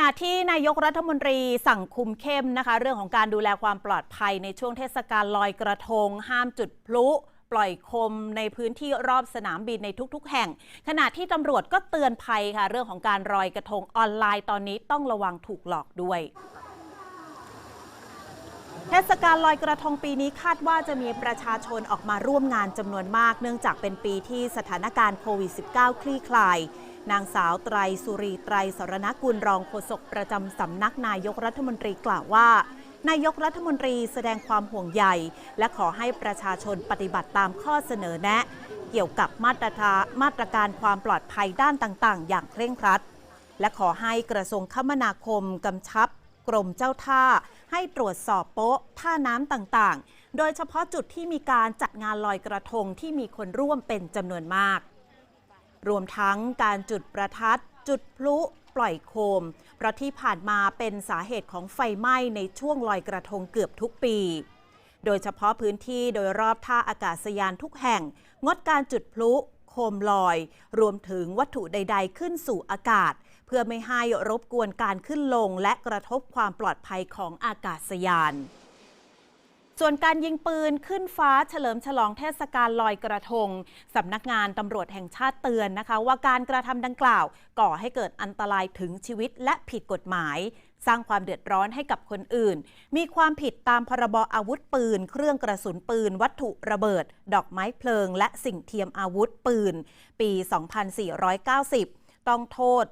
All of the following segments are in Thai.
ณะที่นายกรัฐมนตรีสั่งคุมเข้มนะคะ เรื่องของการดูแลความปลอดภัยในช่วงเทศกาลลอยกระทง ห้ามจุดพลุปล่อยโคมในพื้นที่รอบสนามบินในทุก ๆ แห่ง ขณะที่ตำรวจก็เตือนภัยค่ะ เรื่องของการลอยกระทงออนไลน์ตอนนี้ต้องระวังถูกหลอกด้วย เทศกาลลอยกระทงปีนี้คาดว่าจะมีประชาชนออกมาร่วมงานจำนวนมาก เนื่องจากเป็นปีที่สถานการณ์โควิด -19 คลี่คลาย นางสาวไตรสุรีไตรสรณกุลรองโฆษกประจำสำนักนายกรัฐมนตรีกล่าวว่านายกรัฐมนตรีแสดงความห่วงใย และขอให้ประชาชนปฏิบัติตามข้อเสนอแนะ เกี่ยวกับมาตรฐานมาตรการความปลอดภัยด้านต่าง ๆ อย่างเคร่งครัด และขอให้กระทรวงคมนาคมกำชับ กรมเจ้าท่า ให้ตรวจสอบโป๊ะท่าน้ำต่างๆ โดยเฉพาะจุดที่มีการจัดงานลอยกระทงที่มีคนร่วมเป็นจำนวนมาก รวมทั้งการจุดประทัด จุดพลุปล่อยโคม เพราะที่ผ่านมาเป็นสาเหตุของไฟไหม้ในช่วงลอยกระทงเกือบทุกปี โดยเฉพาะพื้นที่โดยรอบท่าอากาศยานทุกแห่ง งดการจุดพลุ โคมลอย รวมถึงวัตถุใด ๆ ขึ้นสู่อากาศ เพื่อไม่ให้รบกวนการขึ้นลงและกระทบความปลอดภัยของอากาศยาน ส่วนการยิงปืนขึ้นฟ้าเฉลิมฉลองเทศกาลลอยกระทงสำนักงานตำรวจแห่งชาติเตือนนะคะ ว่าการกระทำดังกล่าว ก่อให้เกิดอันตรายถึงชีวิตและผิดกฎหมายสร้างความเดือดร้อนให้กับคนอื่น มีความผิดตามพรบอาวุธปืน เครื่องกระสุนปืน วัตถุระเบิด ดอกไม้เพลิง และสิ่งเทียมอาวุธปืน ปี 2490 ต้องโทษ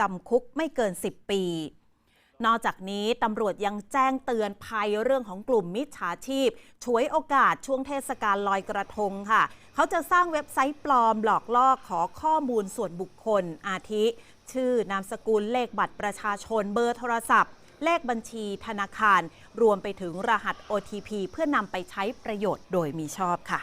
จำคุกไม่เกิน 10 ปี นอกจากนี้ตำรวจยังแจ้งเตือนภัยเรื่องของกลุ่มมิจฉาชีพฉวยโอกาสช่วงเทศกาลลอยกระทงค่ะ เขาจะสร้างเว็บไซต์ปลอมหลอกล่อขอข้อมูลส่วนบุคคล อาทิ ชื่อนามสกุลเลขบัตรประชาชนเบอร์โทรศัพท์ เลขบัญชีธนาคาร รวมไปถึงรหัส OTP เพื่อนำไปใช้ประโยชน์โดยมีชอบค่ะ